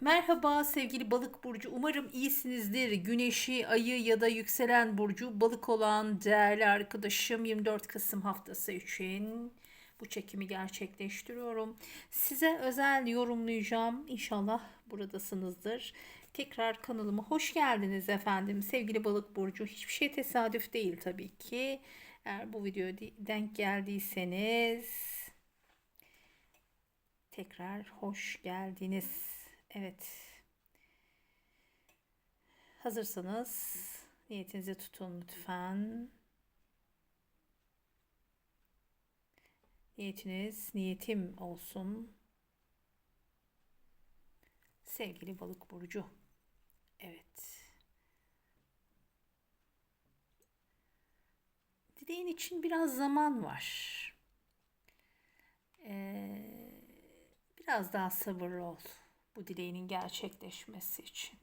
Merhaba sevgili balık burcu. Umarım iyisinizdir. Güneşi, ayı ya da yükselen burcu balık olan değerli arkadaşım 24 Kasım haftası için bu çekimi gerçekleştiriyorum. Size özel yorumlayacağım. İnşallah buradasınızdır. Tekrar kanalıma hoş geldiniz efendim. Sevgili balık burcu. Hiçbir şey tesadüf değil tabii ki. Eğer bu videoya denk geldiyseniz tekrar hoş geldiniz. Evet. Hazırsanız niyetinizi tutun lütfen. Niyetiniz niyetim olsun. Sevgili balık burcu. Evet. Dileğin için biraz zaman var. Ee, biraz daha sabırlı ol bu dileğinin gerçekleşmesi için.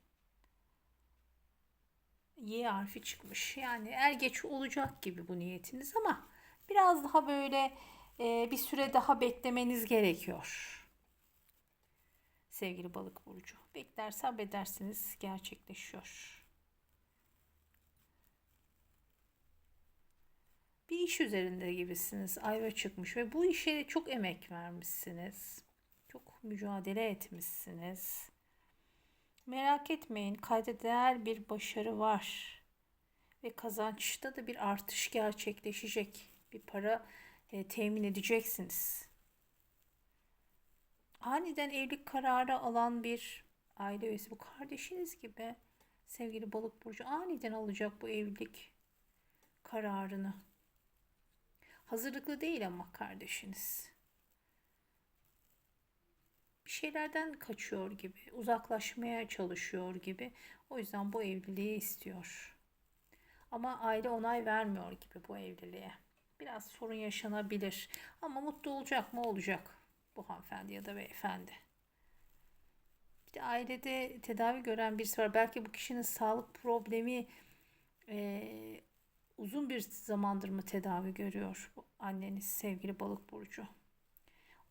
Y harfi çıkmış. Yani er geç olacak gibi bu niyetiniz ama biraz daha böyle e, bir süre daha beklemeniz gerekiyor. Sevgili balık burcu. Bekler sabredersiniz gerçekleşiyor. Bir iş üzerinde gibisiniz. Ayva çıkmış ve bu işe çok emek vermişsiniz. Mücadele etmişsiniz. Merak etmeyin, kayda değer bir başarı var. Ve kazançta da bir artış gerçekleşecek. Bir para e, temin edeceksiniz. Aniden evlilik kararı alan bir aile üyesi bu kardeşiniz gibi sevgili balık burcu aniden alacak bu evlilik kararını. Hazırlıklı değil ama kardeşiniz şeylerden kaçıyor gibi, uzaklaşmaya çalışıyor gibi. O yüzden bu evliliği istiyor. Ama aile onay vermiyor gibi bu evliliğe. Biraz sorun yaşanabilir. Ama mutlu olacak mı? Olacak bu hanımefendi ya da beyefendi. Bir de ailede tedavi gören birisi var. Belki bu kişinin sağlık problemi e, uzun bir zamandır mı tedavi görüyor bu anneniz sevgili balık burcu.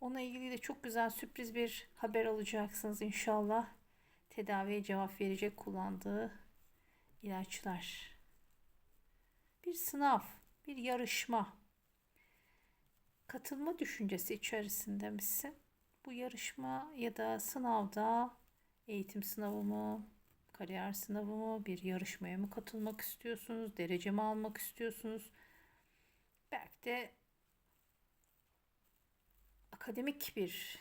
Ona ilgili de çok güzel sürpriz bir haber alacaksınız inşallah. Tedaviye cevap verecek kullandığı ilaçlar. Bir sınav, bir yarışma. Katılma düşüncesi içerisinde misin? Bu yarışma ya da sınavda eğitim sınavı mı, kariyer sınavı mı, bir yarışmaya mı katılmak istiyorsunuz, derece mi almak istiyorsunuz? Belki de akademik bir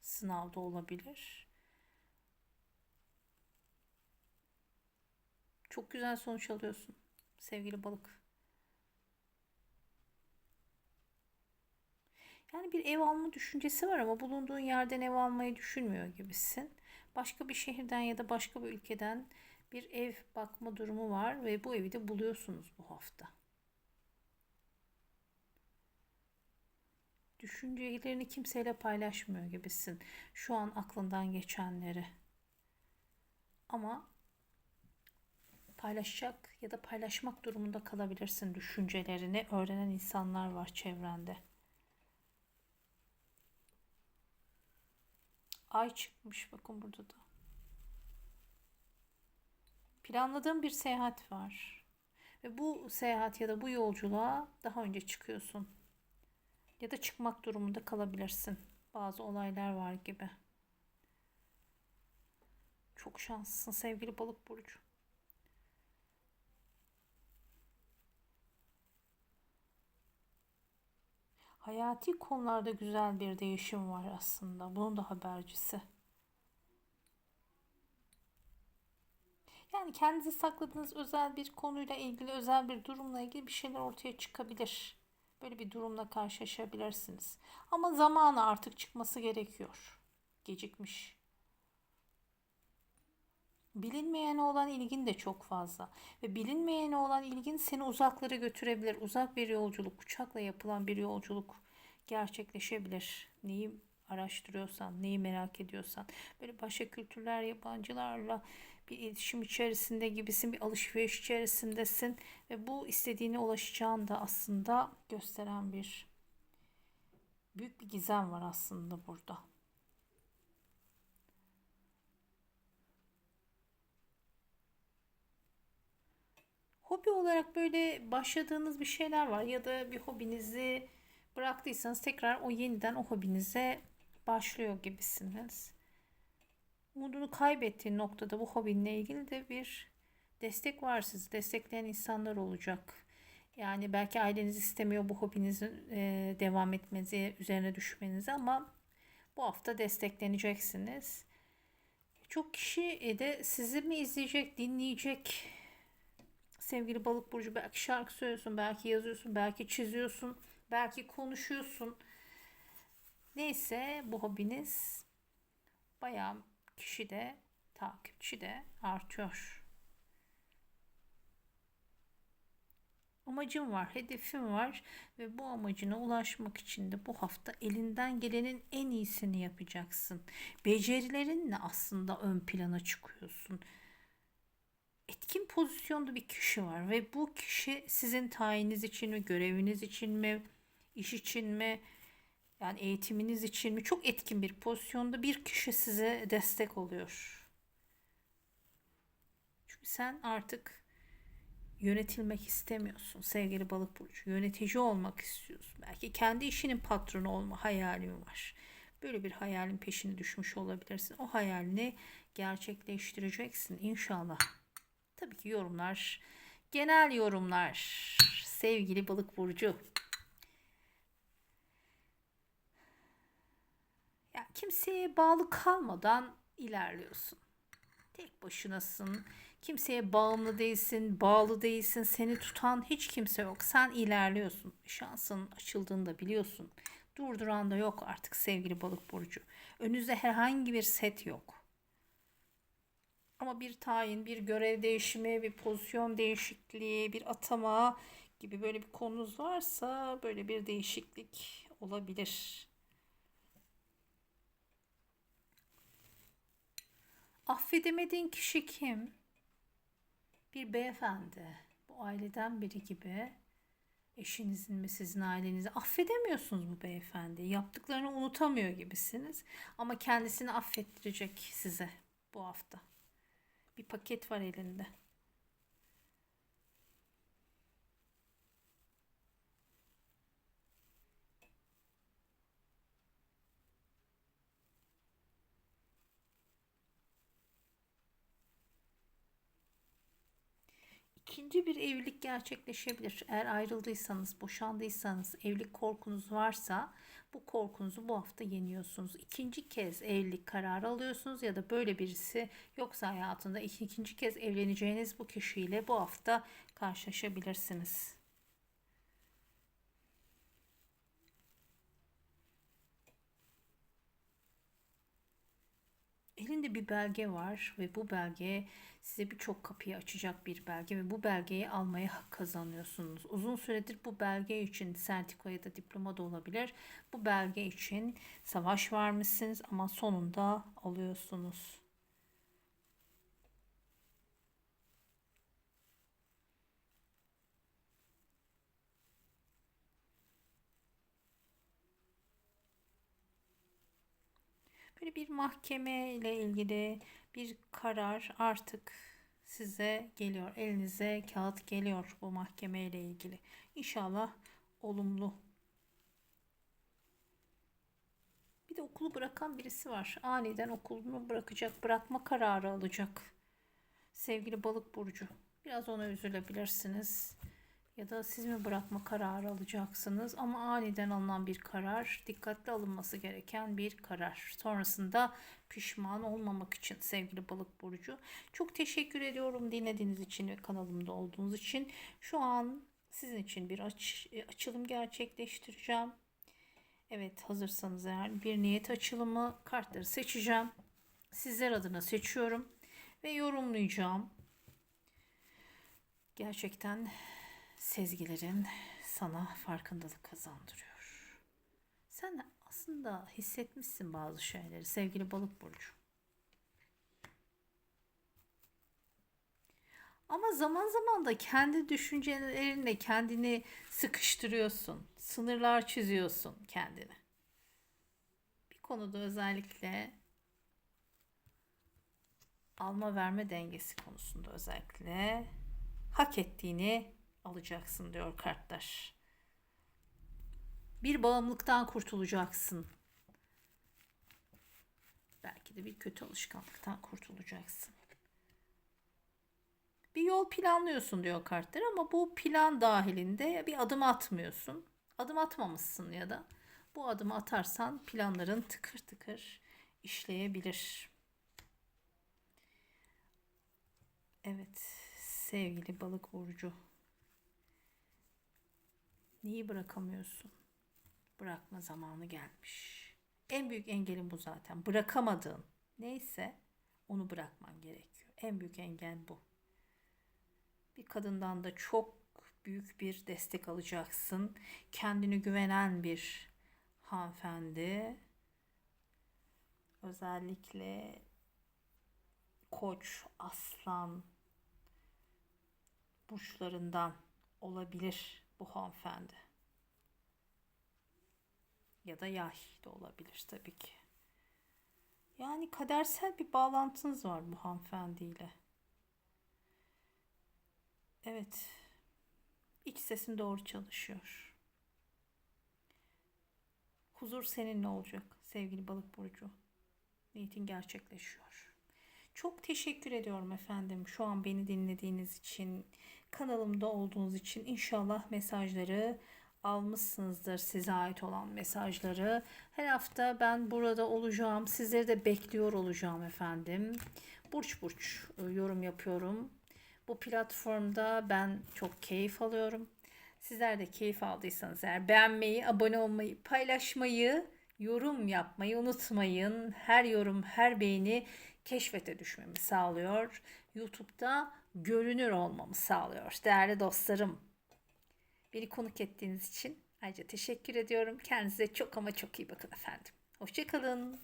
sınavda olabilir. Çok güzel sonuç alıyorsun sevgili balık. Yani bir ev alma düşüncesi var ama bulunduğun yerden ev almayı düşünmüyor gibisin. Başka bir şehirden ya da başka bir ülkeden bir ev bakma durumu var ve bu evi de buluyorsunuz bu hafta. Düşüncelerini kimseyle paylaşmıyor gibisin. Şu an aklından geçenleri. Ama paylaşacak ya da paylaşmak durumunda kalabilirsin düşüncelerini. Öğrenen insanlar var çevrende. Ay çıkmış bakın burada da. Planladığım bir seyahat var. Ve bu seyahat ya da bu yolculuğa daha önce çıkıyorsun ya da çıkmak durumunda kalabilirsin. Bazı olaylar var gibi. Çok şanslısın sevgili balık burcu. Hayati konularda güzel bir değişim var aslında. Bunun da habercisi. Yani kendinizi sakladığınız özel bir konuyla ilgili, özel bir durumla ilgili bir şeyler ortaya çıkabilir. Böyle bir durumla karşılaşabilirsiniz. Ama zamanı artık çıkması gerekiyor. Gecikmiş. Bilinmeyene olan ilgin de çok fazla. Ve bilinmeyene olan ilgin seni uzaklara götürebilir. Uzak bir yolculuk, uçakla yapılan bir yolculuk gerçekleşebilir. Neyi araştırıyorsan, neyi merak ediyorsan. Böyle başka kültürler, yabancılarla bir iletişim içerisinde gibisin, bir alışveriş içerisindesin ve bu istediğine ulaşacağını da aslında gösteren bir büyük bir gizem var aslında burada. Hobi olarak böyle başladığınız bir şeyler var ya da bir hobinizi bıraktıysanız tekrar o yeniden o hobinize başlıyor gibisiniz. Umudunu kaybettiğin noktada bu hobinle ilgili de bir destek var sizi destekleyen insanlar olacak. Yani belki aileniz istemiyor bu hobinizin e, devam etmenizi, üzerine düşmenizi ama bu hafta destekleneceksiniz. Çok kişi de sizi mi izleyecek, dinleyecek? Sevgili balık burcu belki şarkı söylüyorsun, belki yazıyorsun, belki çiziyorsun, belki konuşuyorsun. Neyse bu hobiniz bayağı kişi de takipçi de artıyor. Amacım var, hedefim var ve bu amacına ulaşmak için de bu hafta elinden gelenin en iyisini yapacaksın. Becerilerinle aslında ön plana çıkıyorsun. Etkin pozisyonda bir kişi var ve bu kişi sizin tayininiz için mi, göreviniz için mi, iş için mi, yani eğitiminiz için mi çok etkin bir pozisyonda bir kişi size destek oluyor. Çünkü sen artık yönetilmek istemiyorsun sevgili balık burcu. Yönetici olmak istiyorsun. Belki kendi işinin patronu olma hayalin var. Böyle bir hayalin peşine düşmüş olabilirsin. O hayalini gerçekleştireceksin inşallah. Tabii ki yorumlar, genel yorumlar sevgili balık burcu. Yani kimseye bağlı kalmadan ilerliyorsun. Tek başınasın. Kimseye bağımlı değilsin, bağlı değilsin. Seni tutan hiç kimse yok. Sen ilerliyorsun. Şansın açıldığını da biliyorsun. Durduran da yok artık sevgili balık burcu. Önünüzde herhangi bir set yok. Ama bir tayin, bir görev değişimi, bir pozisyon değişikliği, bir atama gibi böyle bir konunuz varsa böyle bir değişiklik olabilir. Affedemediğin kişi kim? Bir beyefendi. Bu aileden biri gibi. Eşinizin mi sizin ailenizi affedemiyorsunuz bu beyefendi. Yaptıklarını unutamıyor gibisiniz. Ama kendisini affettirecek size bu hafta. Bir paket var elinde. İkinci bir evlilik gerçekleşebilir. Eğer ayrıldıysanız, boşandıysanız, evlilik korkunuz varsa bu korkunuzu bu hafta yeniyorsunuz. İkinci kez evlilik kararı alıyorsunuz ya da böyle birisi yoksa hayatında ikinci kez evleneceğiniz bu kişiyle bu hafta karşılaşabilirsiniz. Elinde bir belge var ve bu belge size birçok kapıyı açacak bir belge ve bu belgeyi almaya hak kazanıyorsunuz. Uzun süredir bu belge için sertifika ya da diploma da olabilir. Bu belge için savaş vermişsiniz ama sonunda alıyorsunuz. Böyle bir mahkeme ile ilgili bir karar artık size geliyor. Elinize kağıt geliyor bu mahkeme ile ilgili. İnşallah olumlu. Bir de okulu bırakan birisi var. Aniden okulunu bırakacak, bırakma kararı alacak. Sevgili balık burcu. Biraz ona üzülebilirsiniz ya da siz mi bırakma kararı alacaksınız? Ama aniden alınan bir karar dikkatli alınması gereken bir karar. Sonrasında pişman olmamak için sevgili balık burcu. Çok teşekkür ediyorum dinlediğiniz için ve kanalımda olduğunuz için. Şu an sizin için bir aç, açılım gerçekleştireceğim. Evet hazırsanız eğer bir niyet açılımı kartları seçeceğim. Sizler adına seçiyorum ve yorumlayacağım. Gerçekten sezgilerin sana farkındalık kazandırıyor. Sen aslında hissetmişsin bazı şeyleri sevgili balık burcu. Ama zaman zaman da kendi düşüncelerinle kendini sıkıştırıyorsun. Sınırlar çiziyorsun kendine. Bir konuda özellikle alma verme dengesi konusunda özellikle hak ettiğini alacaksın diyor kartlar. Bir bağımlılıktan kurtulacaksın. Belki de bir kötü alışkanlıktan kurtulacaksın. Bir yol planlıyorsun diyor kartlar ama bu plan dahilinde bir adım atmıyorsun. Adım atmamışsın ya da bu adımı atarsan planların tıkır tıkır işleyebilir. Evet sevgili balık burcu. Neyi bırakamıyorsun? Bırakma zamanı gelmiş. En büyük engelin bu zaten. Bırakamadığın neyse onu bırakman gerekiyor. En büyük engel bu. Bir kadından da çok büyük bir destek alacaksın. Kendini güvenen bir hanımefendi. Özellikle koç, aslan burçlarından olabilir bu hanımefendi. Ya da yay da olabilir tabii ki. Yani kadersel bir bağlantınız var bu hanımefendiyle. Evet. İç sesin doğru çalışıyor. Huzur seninle olacak sevgili balık burcu. Niyetin gerçekleşiyor. Çok teşekkür ediyorum efendim şu an beni dinlediğiniz için, kanalımda olduğunuz için. İnşallah mesajları almışsınızdır size ait olan mesajları. Her hafta ben burada olacağım. Sizleri de bekliyor olacağım efendim. Burç burç e, yorum yapıyorum. Bu platformda ben çok keyif alıyorum. Sizler de keyif aldıysanız eğer beğenmeyi, abone olmayı, paylaşmayı, yorum yapmayı unutmayın. Her yorum, her beğeni keşfete düşmemi sağlıyor. YouTube'da görünür olmamı sağlıyor. Değerli dostlarım, beni konuk ettiğiniz için ayrıca teşekkür ediyorum. Kendinize çok ama çok iyi bakın efendim. Hoşçakalın.